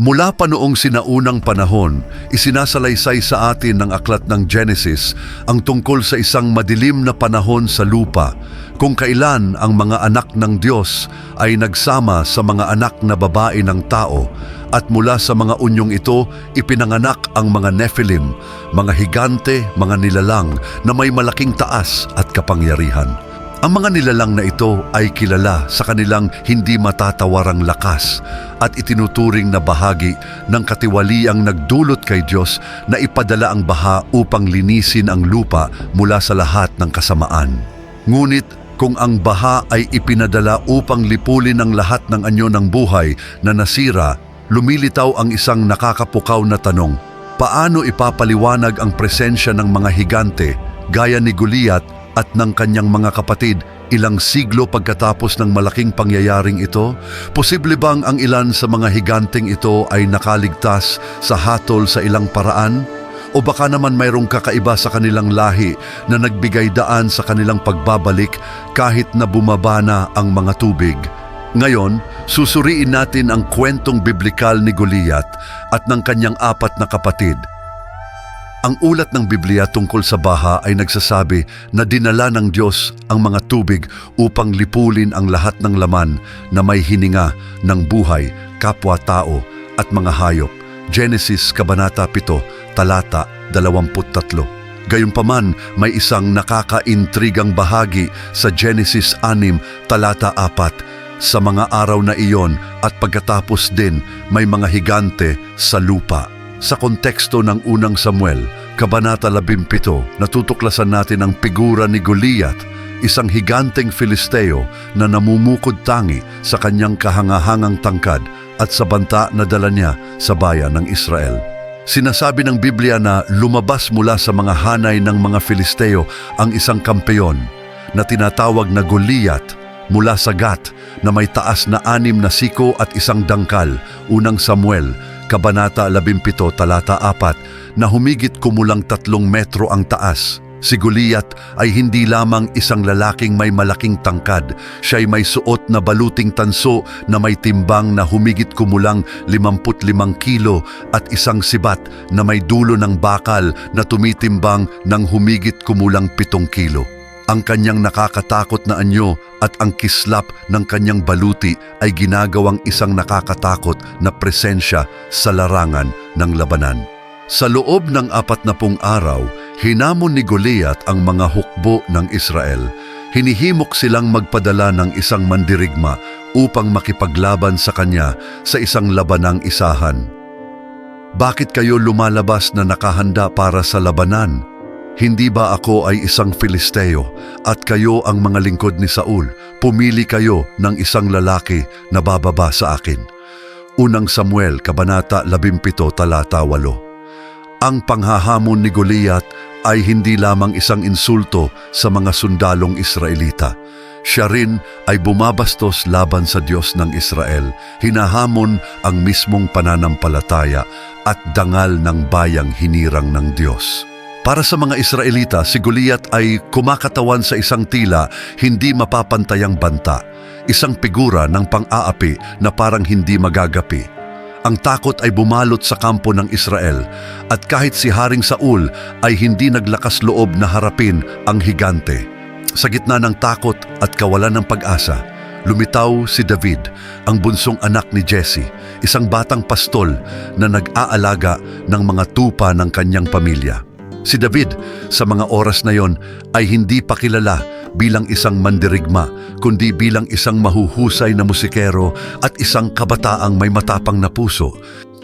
Mula pa noong sinaunang panahon, isinasalaysay sa atin ng aklat ng Genesis ang tungkol sa isang madilim na panahon sa lupa kung kailan ang mga anak ng Diyos ay nagsama sa mga anak na babae ng tao at mula sa mga unyong ito ipinanganak ang mga Nephilim, mga higante, mga nilalang na may malaking taas at kapangyarihan. Ang mga nilalang na ito ay kilala sa kanilang hindi matatawarang lakas at itinuturing na bahagi ng katiwaliang nagdulot kay Diyos na ipadala ang baha upang linisin ang lupa mula sa lahat ng kasamaan. Ngunit kung ang baha ay ipinadala upang lipulin ang lahat ng anyo ng buhay na nasira, lumilitaw ang isang nakakapukaw na tanong, paano ipapaliwanag ang presensya ng mga higante gaya ni Goliath at ng kanyang mga kapatid ilang siglo pagkatapos ng malaking pangyayaring ito? Posible bang ang ilan sa mga higanteng ito ay nakaligtas sa hatol sa ilang paraan? O baka naman mayroong kakaiba sa kanilang lahi na nagbigay daan sa kanilang pagbabalik kahit na bumaba na ang mga tubig? Ngayon, susuriin natin ang kwentong biblikal ni Goliath at ng kanyang apat na kapatid ang ulat ng Biblia tungkol sa baha ay nagsasabi na dinala ng Diyos ang mga tubig upang lipulin ang lahat ng laman na may hininga ng buhay, kapwa-tao at mga hayop. Genesis Kabanata 7, Talata 23. Gayunpaman, may isang nakakaintrigang bahagi sa Genesis 6, Talata 4. Sa mga araw na iyon at pagkatapos din, may mga higante sa lupa. Sa konteksto ng unang Samuel, Kabanata 17, natutuklasan natin ang figura ni Goliath, isang higanteng Filisteo na namumukod tangi sa kanyang kahangahangang tangkad at sa banta na dala niya sa bayan ng Israel. Sinasabi ng Biblia na lumabas mula sa mga hanay ng mga Filisteo ang isang kampeyon na tinatawag na Goliath mula sa Gat na may taas na anim na siko at isang dangkal, unang Samuel, Kabanata 17, Talata 4, na humigit kumulang tatlong metro ang taas. Si Goliath ay hindi lamang isang lalaking may malaking tangkad, siya'y may suot na baluting tanso na may timbang na humigit kumulang 55 kilo at isang sibat na may dulo ng bakal na tumitimbang ng humigit kumulang 7 kilo. Ang kanyang nakakatakot na anyo at ang kislap ng kanyang baluti ay ginagawang isang nakakatakot na presensya sa larangan ng labanan. Sa loob ng apat na pung araw, hinamon ni Goliath ang mga hukbo ng Israel. Hinihimok silang magpadala ng isang mandirigma upang makipaglaban sa kanya sa isang labanang isahan. Bakit kayo lumalabas na nakahanda para sa labanan? Hindi ba ako ay isang Filisteo at kayo ang mga lingkod ni Saul? Pumili kayo ng isang lalaki na bababa sa akin. Unang Samuel, Kabanata 17, Talata 8. Ang panghahamon ni Goliath ay hindi lamang isang insulto sa mga sundalong Israelita. Siya rin ay bumabastos laban sa Diyos ng Israel, hinahamon ang mismong pananampalataya at dangal ng bayang hinirang ng Diyos. Para sa mga Israelita, si Goliath ay kumakatawan sa isang tila hindi mapapantayang banta, isang figura ng pang-aapi na parang hindi magagapi. Ang takot ay bumalot sa kampo ng Israel at kahit si Haring Saul ay hindi naglakas loob na harapin ang higante. Sa gitna ng takot at kawalan ng pag-asa, lumitaw si David, ang bunsong anak ni Jesse, isang batang pastol na nag-aalaga ng mga tupa ng kanyang pamilya. Si David, sa mga oras na yon, ay hindi pa kilala bilang isang mandirigma, kundi bilang isang mahuhusay na musikero at isang kabataang may matapang na puso.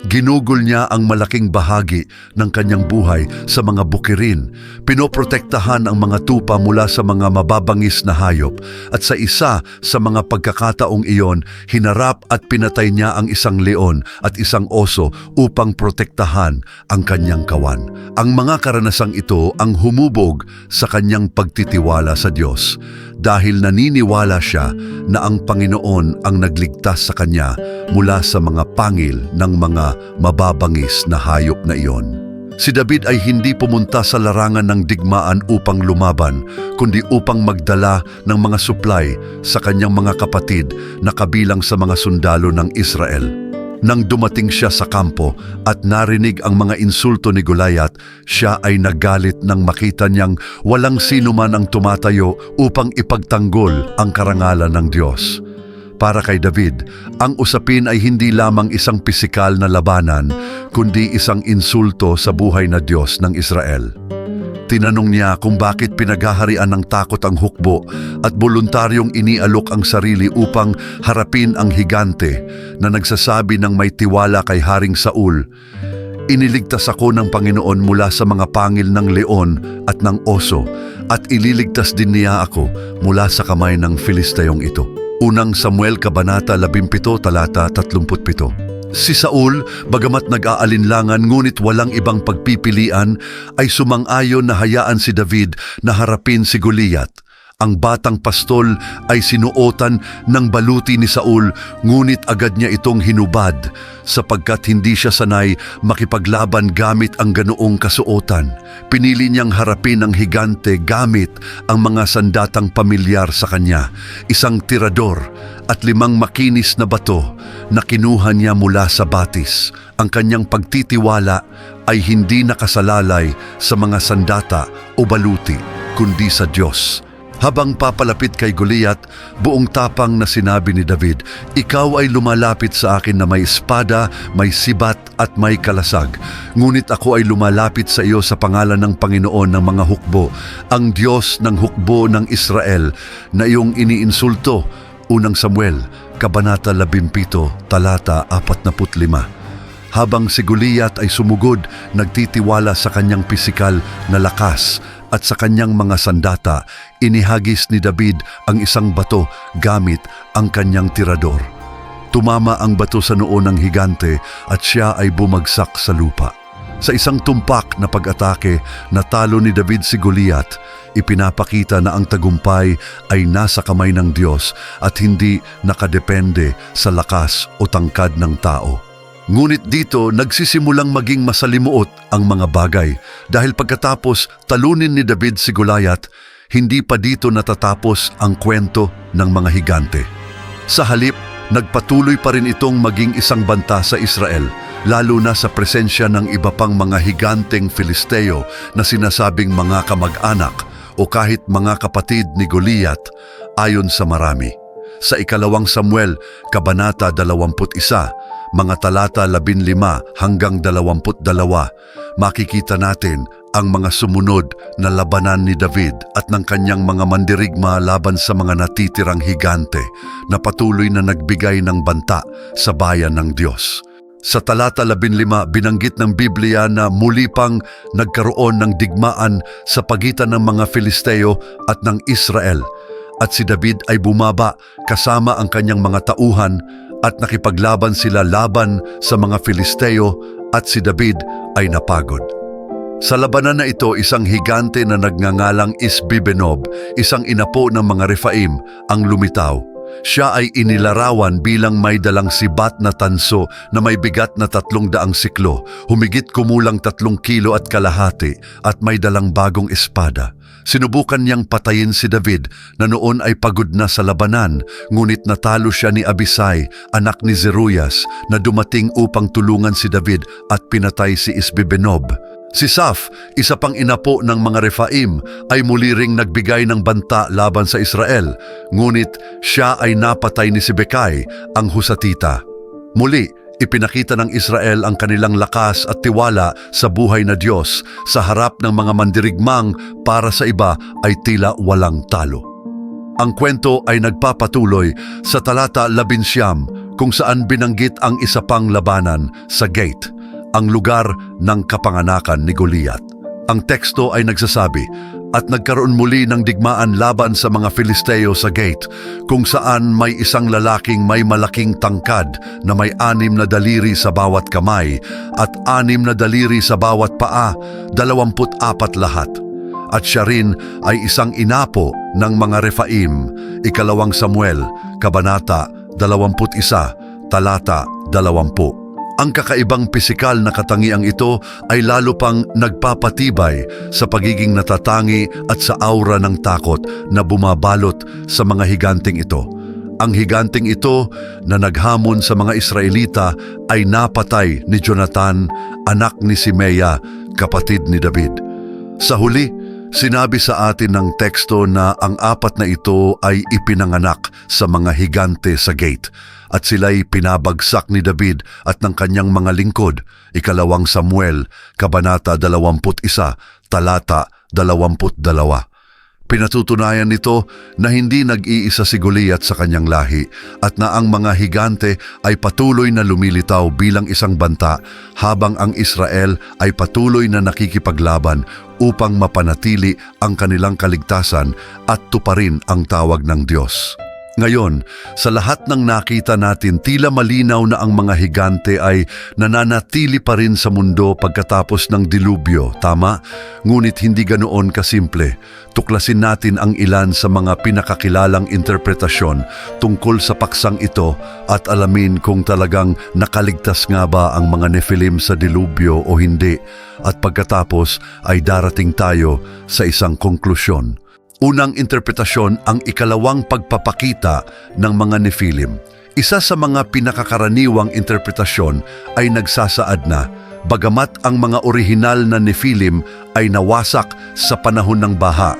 Ginugol niya ang malaking bahagi ng kanyang buhay sa mga bukirin. Pinoprotektahan ang mga tupa mula sa mga mababangis na hayop at sa isa sa mga pagkakataong iyon, hinarap at pinatay niya ang isang leon at isang oso upang protektahan ang kanyang kawan. Ang mga karanasang ito ang humubog sa kanyang pagtitiwala sa Diyos dahil naniniwala siya na ang Panginoon ang nagligtas sa kanya mula sa mga pangil ng mga mababangis na hayop na iyon. Si David ay hindi pumunta sa larangan ng digmaan upang lumaban, kundi upang magdala ng mga supply sa kanyang mga kapatid na kabilang sa mga sundalo ng Israel. Nang dumating siya sa kampo at narinig ang mga insulto ni Goliath, siya ay nagalit nang makita niyang walang sino man ang tumatayo upang ipagtanggol ang karangalan ng Diyos. Para kay David, ang usapin ay hindi lamang isang pisikal na labanan, kundi isang insulto sa buhay na Diyos ng Israel. Tinanong niya kung bakit pinaghaharian ng takot ang hukbo at voluntaryong inialok ang sarili upang harapin ang higante na nagsasabi ng may tiwala kay Haring Saul. Iniligtas ako ng Panginoon mula sa mga pangil ng leon at ng oso at ililigtas din niya ako mula sa kamay ng Filisteyong ito. Unang Samuel Kabanata 17 talata 37 Si Saul, bagamat nag-aalinlangan ngunit walang ibang pagpipilian, ay sumang-ayon na hayaan si David na harapin si Goliath. Ang batang pastol ay sinuotan ng baluti ni Saul ngunit agad niya itong hinubad sapagkat hindi siya sanay makipaglaban gamit ang ganoong kasuotan. Pinili niyang harapin ang higante gamit ang mga sandatang pamilyar sa kanya, isang tirador at limang makinis na bato na kinuha niya mula sa batis. Ang kanyang pagtitiwala ay hindi nakasalalay sa mga sandata o baluti, kundi sa Diyos. Habang papalapit kay Goliath, buong tapang na sinabi ni David, Ikaw ay lumalapit sa akin na may espada, may sibat at may kalasag. Ngunit ako ay lumalapit sa iyo sa pangalan ng Panginoon ng mga hukbo, ang Diyos ng hukbo ng Israel na iyong iniinsulto. Unang Samuel, Kabanata 17, Talata 45. Habang si Goliath ay sumugod, nagtitiwala sa kanyang pisikal na lakas at sa kanyang mga sandata, inihagis ni David ang isang bato gamit ang kanyang tirador. Tumama ang bato sa noo ng higante at siya ay bumagsak sa lupa. Sa isang tumpak na pag-atake, natalo ni David si Goliath. Ipinapakita na ang tagumpay ay nasa kamay ng Diyos at hindi nakadepende sa lakas o tangkad ng tao. Ngunit dito nagsisimulang maging masalimuot ang mga bagay dahil pagkatapos talunin ni David si Goliath, hindi pa dito natatapos ang kwento ng mga higante. Sa halip, nagpatuloy pa rin itong maging isang banta sa Israel, lalo na sa presensya ng iba pang mga higanteng Filisteo na sinasabing mga kamag-anak o kahit mga kapatid ni Goliath ayon sa marami. Sa ikalawang Samuel, Kabanata 21, mga talata 15 hanggang 22, makikita natin ang mga sumunod na labanan ni David at ng kanyang mga mandirigma laban sa mga natitirang higante na patuloy na nagbigay ng banta sa bayan ng Diyos. Sa talata 15, binanggit ng Biblia na muli pang nagkaroon ng digmaan sa pagitan ng mga Filisteo at ng Israel at si David ay bumaba kasama ang kanyang mga tauhan at nakipaglaban sila laban sa mga Filisteo at si David ay napagod. Sa labanan na ito, isang higante na nagngangalang Isbibenob, isang inapo ng mga Refaim, ang lumitaw. Siya ay inilarawan bilang may dalang sibat na tanso na may bigat na tatlong daang siklo, humigit kumulang tatlong kilo at kalahati at may dalang bagong espada. Sinubukan niyang patayin si David na noon ay pagod na sa labanan, ngunit natalo siya ni Abisai, anak ni Zeruyas, na dumating upang tulungan si David at pinatay si Isbibenob. Si Saf, isa pang inapo ng mga Refaim, ay muli ring nagbigay ng banta laban sa Israel, ngunit siya ay napatay ni Sibekay, ang Husatita. Muli, ipinakita ng Israel ang kanilang lakas at tiwala sa buhay na Diyos sa harap ng mga mandirigmang para sa iba ay tila walang talo. Ang kwento ay nagpapatuloy sa talata 11 kung saan binanggit ang isa pang labanan sa gate ang lugar ng kapanganakan ni Goliath. Ang teksto ay nagsasabi, at nagkaroon muli ng digmaan laban sa mga Filisteo sa gate, kung saan may isang lalaking may malaking tangkad na may anim na daliri sa bawat kamay at anim na daliri sa bawat paa, dalawamput apat lahat. At siya rin ay isang inapo ng mga Refaim, ikalawang Samuel, Kabanata 21, Talata 20. Ang kakaibang pisikal na katangiang ito ay lalo pang nagpapatibay sa pagiging natatangi at sa aura ng takot na bumabalot sa mga higanteng ito. Ang higanting ito na naghamon sa mga Israelita ay napatay ni Jonathan, anak ni Simea, kapatid ni David. Sa huli, sinabi sa atin ng teksto na ang apat na ito ay ipinanganak sa mga higante sa gate at sila'y pinabagsak ni David at ng kanyang mga lingkod. Ikalawang Samuel, Kabanata 21, Talata 22. Pinatutunayan nito na hindi nag-iisa si Goliath sa kanyang lahi at na ang mga higante ay patuloy na lumilitaw bilang isang banta habang ang Israel ay patuloy na nakikipaglaban upang mapanatili ang kanilang kaligtasan at tuparin ang tawag ng Diyos. Ngayon, sa lahat ng nakita natin, tila malinaw na ang mga higante ay nananatili pa rin sa mundo pagkatapos ng dilubyo, tama? Ngunit hindi ganoon kasimple. Tuklasin natin ang ilan sa mga pinakakilalang interpretasyon tungkol sa paksang ito at alamin kung talagang nakaligtas nga ba ang mga Nephilim sa dilubyo o hindi. At pagkatapos ay darating tayo sa isang konklusyon. Unang interpretasyon ang ikalawang pagpapakita ng mga Nephilim. Isa sa mga pinakakaraniwang interpretasyon ay nagsasaad na bagamat ang mga orihinal na Nephilim ay nawasak sa panahon ng baha,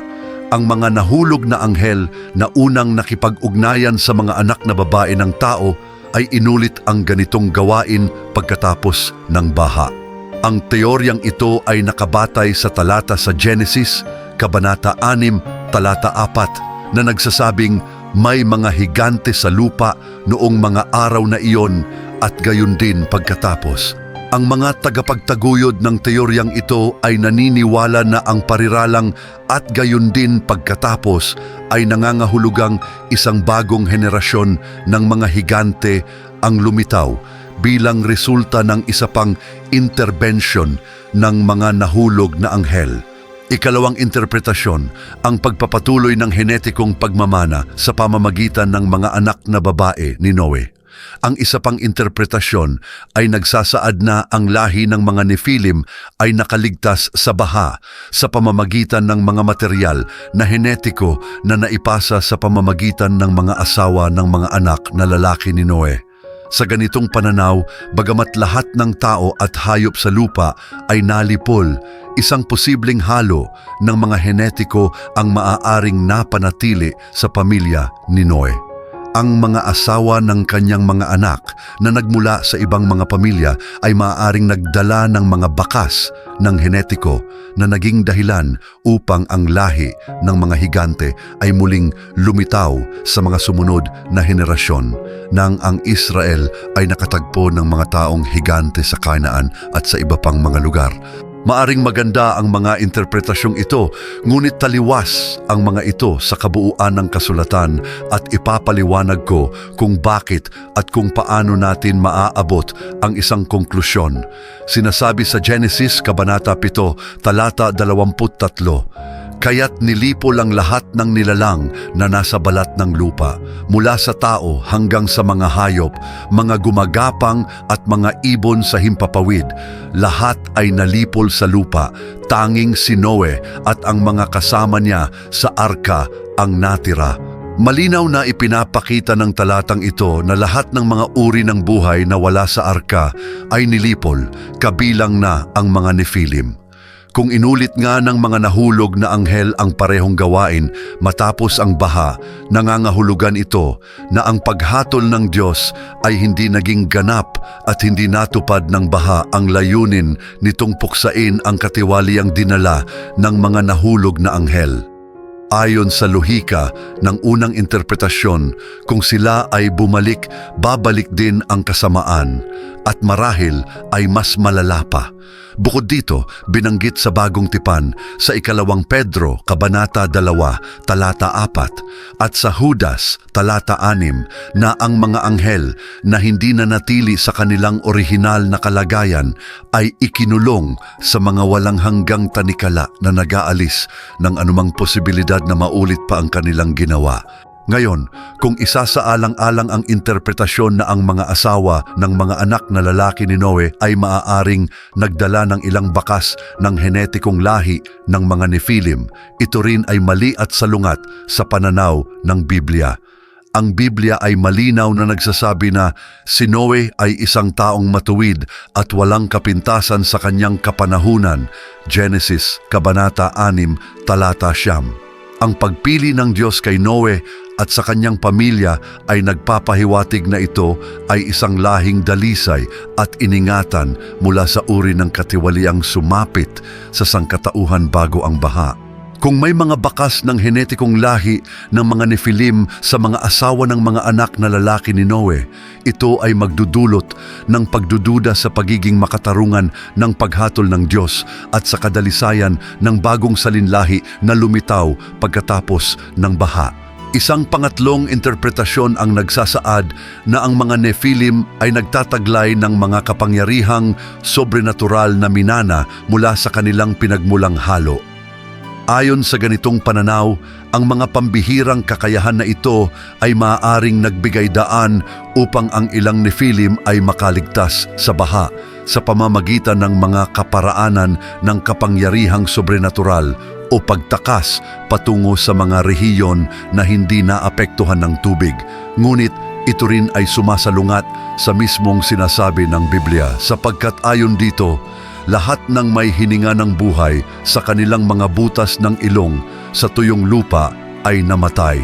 ang mga nahulog na anghel na unang nakipag-ugnayan sa mga anak na babae ng tao ay inulit ang ganitong gawain pagkatapos ng baha. Ang teoryang ito ay nakabatay sa talata sa Genesis, Kabanata 6, Talata 4 na nagsasabing may mga higante sa lupa noong mga araw na iyon at gayon din pagkatapos. Ang mga tagapagtaguyod ng teoryang ito ay naniniwala na ang pariralang at gayon din pagkatapos ay nangangahulugang isang bagong henerasyon ng mga higante ang lumitaw bilang resulta ng isa pang intervention ng mga nahulog na anghel. Ikalawang interpretasyon, ang pagpapatuloy ng henetikong pagmamana sa pamamagitan ng mga anak na babae ni Noe. Ang isa pang interpretasyon ay nagsasaad na ang lahi ng mga Nephilim ay nakaligtas sa baha sa pamamagitan ng mga material na henetiko na naipasa sa pamamagitan ng mga asawa ng mga anak na lalaki ni Noe. Sa ganitong pananaw, bagamat lahat ng tao at hayop sa lupa ay nalipol, isang posibleng halo ng mga henetiko ang maaaring napanatili sa pamilya ni Noe. Ang mga asawa ng kanyang mga anak na nagmula sa ibang mga pamilya ay maaaring nagdala ng mga bakas ng henetiko na naging dahilan upang ang lahi ng mga higante ay muling lumitaw sa mga sumunod na henerasyon nang ang Israel ay nakatagpo ng mga taong higante sa Kanaan at sa iba pang mga lugar. Maaring maganda ang mga interpretasyong ito, ngunit taliwas ang mga ito sa kabuuan ng kasulatan at ipapaliwanag ko kung bakit at kung paano natin maaabot ang isang konklusyon. Sinasabi sa Genesis Kabanata 7, Talata 23, Kaya't nilipol ang lahat ng nilalang na nasa balat ng lupa, mula sa tao hanggang sa mga hayop, mga gumagapang at mga ibon sa himpapawid. Lahat ay nalipol sa lupa, tanging si Noe at ang mga kasama niya sa arka ang natira. Malinaw na ipinapakita ng talatang ito na lahat ng mga uri ng buhay na wala sa arka ay nilipol, kabilang na ang mga Nephilim. Kung inulit nga ng mga nahulog na anghel ang parehong gawain matapos ang baha, nangangahulugan ito na ang paghatol ng Diyos ay hindi naging ganap at hindi natupad ng baha ang layunin nitong puksain ang katiwaliang dinala ng mga nahulog na anghel. Ayon sa lohika ng unang interpretasyon, kung sila ay bumalik, babalik din ang kasamaan at marahil ay mas malala pa. Bukod dito, binanggit sa bagong tipan sa ikalawang Pedro, Kabanata 2, Talata 4 at sa Judas, Talata 6 na ang mga anghel na hindi na natili sa kanilang orihinal na kalagayan ay ikinulong sa mga walang hanggang tanikala na nag-aalis ng anumang posibilidad na maulit pa ang kanilang ginawa. Ngayon, kung isa sa alang-alang ang interpretasyon na ang mga asawa ng mga anak na lalaki ni Noe ay maaaring nagdala ng ilang bakas ng henetikong lahi ng mga Nephilim, ito rin ay mali at salungat sa pananaw ng Biblia. ang Biblia ay malinaw na nagsasabi na si Noe ay isang taong matuwid at walang kapintasan sa kanyang kapanahunan. Genesis, Kabanata 6, Talata Siyam. Ang pagpili ng Diyos kay Noe at sa kanyang pamilya ay nagpapahiwatig na ito ay isang lahing dalisay at iningatan mula sa uri ng katiwaliang sumapit sa sangkatauhan bago ang baha. Kung may mga bakas ng henetikong lahi ng mga Nephilim sa mga asawa ng mga anak na lalaki ni Noe, ito ay magdudulot ng pagdududa sa pagiging makatarungan ng paghatol ng Diyos at sa kadalisayan ng bagong salinlahi na lumitaw pagkatapos ng baha. Isang pangatlong interpretasyon ang nagsasaad na ang mga Nephilim ay nagtataglay ng mga kapangyarihang sobrenatural na minana mula sa kanilang pinagmulang halo. Ayon sa ganitong pananaw, ang mga pambihirang kakayahan na ito ay maaaring nagbigay daan upang ang ilang Nephilim ay makaligtas sa baha sa pamamagitan ng mga kaparaanan ng kapangyarihang sobrenatural o pagtakas patungo sa mga rehiyon na hindi naapektuhan ng tubig. Ngunit ito rin ay sumasalungat sa mismong sinasabi ng Biblia sapagkat ayon dito, lahat ng may hininga ng buhay sa kanilang mga butas ng ilong sa tuyong lupa ay namatay.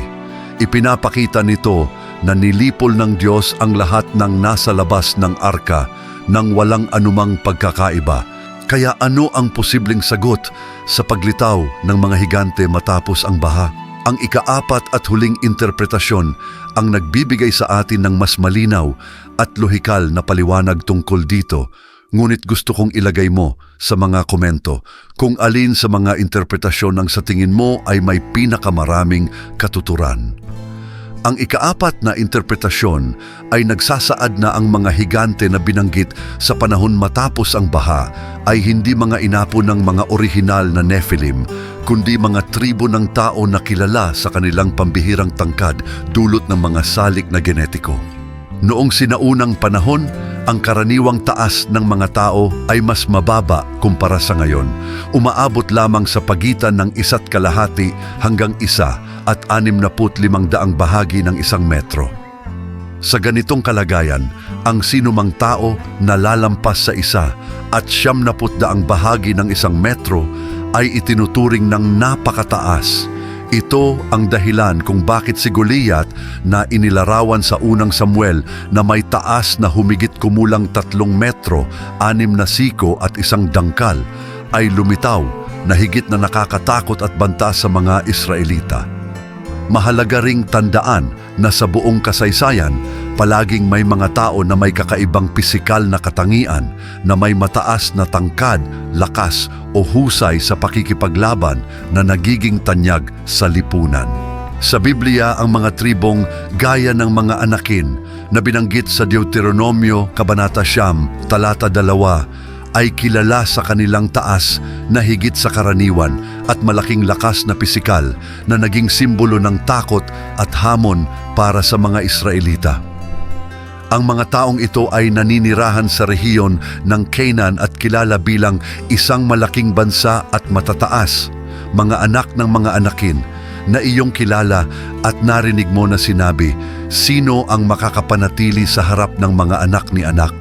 Ipinapakita nito na nilipol ng Diyos ang lahat ng nasa labas ng arka nang walang anumang pagkakaiba. Kaya ano ang posibleng sagot sa paglitaw ng mga higante matapos ang baha? Ang ikaapat at huling interpretasyon ang nagbibigay sa atin ng mas malinaw at lohikal na paliwanag tungkol dito. Ngunit gusto kong ilagay mo sa mga komento kung alin sa mga interpretasyon ang sa tingin mo ay may pinakamaraming katuturan. Ang ikaapat na interpretasyon ay nagsasaad na ang mga higante na binanggit sa panahon matapos ang baha ay hindi mga inapo ng mga orihinal na Nephilim, kundi mga tribo ng tao na kilala sa kanilang pambihirang tangkad dulot ng mga salik na genetiko. Noong sinaunang panahon, ang karaniwang taas ng mga tao ay mas mababa kumpara sa ngayon. Umaabot lamang sa pagitan ng isa't kalahati hanggang isa at anim na limang daang bahagi ng isang metro. Sa ganitong kalagayan, ang sinumang tao na lalampas sa isa at siyam na daang bahagi ng isang metro ay itinuturing ng napakataas. Ito ang dahilan kung bakit si Goliath na inilarawan sa unang Samuel na may taas na humigit kumulang tatlong metro, anim na siko at isang dangkal ay lumitaw na higit na nakakatakot at banta sa mga Israelita. Mahalaga ring tandaan na sa buong kasaysayan, palaging may mga tao na may kakaibang pisikal na katangian, na may mataas na tangkad, lakas o husay sa pakikipaglaban na nagiging tanyag sa lipunan. Sa Biblia, ang mga tribong gaya ng mga anakin na binanggit sa Deuteronomyo, Kabanata Siyam, Talata 2, ay kilala sa kanilang taas na higit sa karaniwan at malaking lakas na pisikal na naging simbolo ng takot at hamon para sa mga Israelita. Ang mga taong ito ay naninirahan sa rehiyon ng Canaan at kilala bilang isang malaking bansa at matataas, mga anak ng mga anakin, na iyong kilala at narinig mo na sinabi, sino ang makakapanatili sa harap ng mga anak ni anak?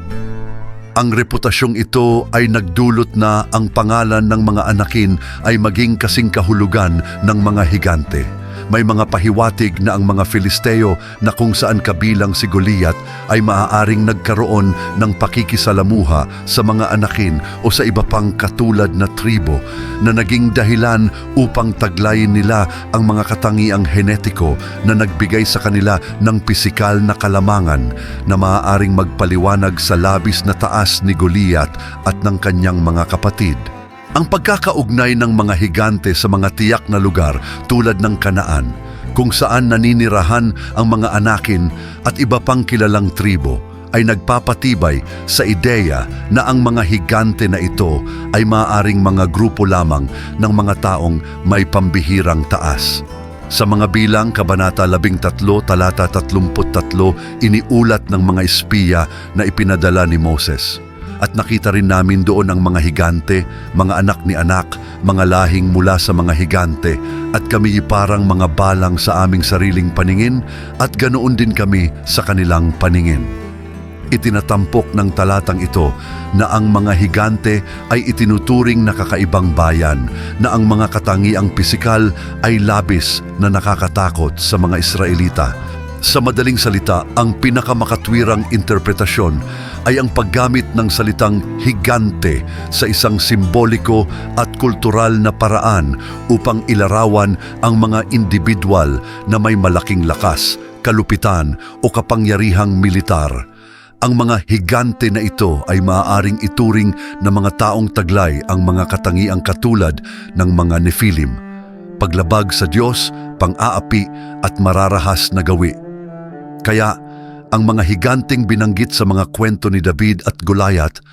Ang reputasyong ito ay nagdulot na ang pangalan ng mga anakin ay maging kasing kahulugan ng mga higante. May mga pahiwatig na ang mga Filisteo na kung saan kabilang si Goliath ay maaaring nagkaroon ng pakikisalamuha sa mga anakin o sa iba pang katulad na tribo na naging dahilan upang taglayin nila ang mga katangiang henetiko na nagbigay sa kanila ng pisikal na kalamangan na maaaring magpaliwanag sa labis na taas ni Goliath at ng kanyang mga kapatid. Ang pagkakaugnay ng mga higante sa mga tiyak na lugar tulad ng Kanaan, kung saan naninirahan ang mga anakin at iba pang kilalang tribo, ay nagpapatibay sa ideya na ang mga higante na ito ay maaaring mga grupo lamang ng mga taong may pambihirang taas. Sa mga bilang, Kabanata 13, Talata 33, iniulat ng mga espiya na ipinadala ni Moses. At nakita rin namin doon ang mga higante, mga anak ni anak, mga lahing mula sa mga higante, at kami parang mga balang sa aming sariling paningin, at ganoon din kami sa kanilang paningin. Itinatampok ng talatang ito na ang mga higante ay itinuturing na kakaibang bayan, na ang mga katangiang pisikal ay labis na nakakatakot sa mga Israelita. Sa madaling salita, ang pinakamakatwirang interpretasyon ay ang paggamit ng salitang higante sa isang simboliko at kultural na paraan upang ilarawan ang mga individual na may malaking lakas, kalupitan o kapangyarihang militar. Ang mga higante na ito ay maaaring ituring na mga taong taglay ang mga katangiang katulad ng mga Nephilim. Paglabag sa Diyos, pang-aapi at mararahas na gawi. Kaya, ang mga higanteng binanggit sa mga kwento ni David at Goliath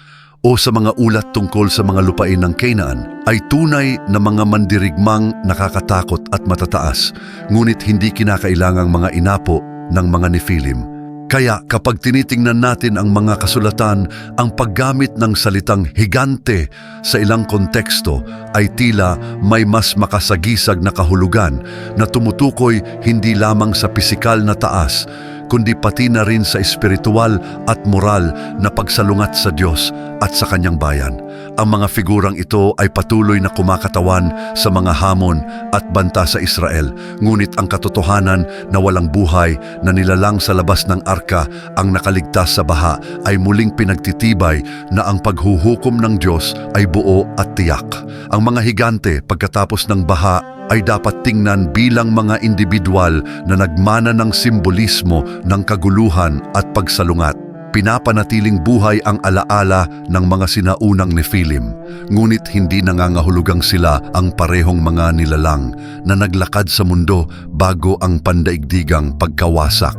o sa mga ulat tungkol sa mga lupain ng Canaan ay tunay na mga mandirigmang nakakatakot at matataas, ngunit hindi kinakailangang mga inapo ng mga Nephilim. Kaya kapag tinitingnan natin ang mga kasulatan, ang paggamit ng salitang higante sa ilang konteksto ay tila may mas makasagisag na kahulugan na tumutukoy hindi lamang sa pisikal na taas, kundi pati na rin sa espiritual at moral na pagsalungat sa Diyos at sa kanyang bayan. Ang mga figurang ito ay patuloy na kumakatawan sa mga hamon at banta sa Israel, ngunit ang katotohanan na walang buhay na nilalang sa labas ng arka ang nakaligtas sa baha ay muling pinagtitibay na ang paghuhukom ng Diyos ay buo at tiyak. Ang mga higante pagkatapos ng baha ay dapat tingnan bilang mga individual na nagmana ng simbolismo ng kaguluhan at pagsalungat. Pinapanatiling buhay ang alaala ng mga sinaunang Nephilim, ngunit hindi nangangahulugang sila ang parehong mga nilalang na naglakad sa mundo bago ang pandaigdigang pagkawasak.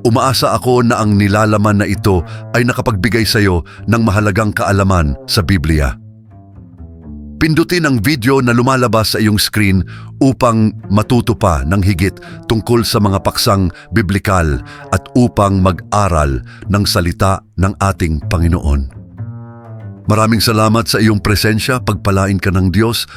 Umaasa ako na ang nilalaman na ito ay nakapagbigay sa iyo ng mahalagang kaalaman sa Biblia. Pindutin ang video na lumalabas sa iyong screen upang matuto pa ng higit tungkol sa mga paksang biblikal at upang mag-aral ng salita ng ating Panginoon. Maraming salamat sa iyong presensya, pagpalain ka ng Diyos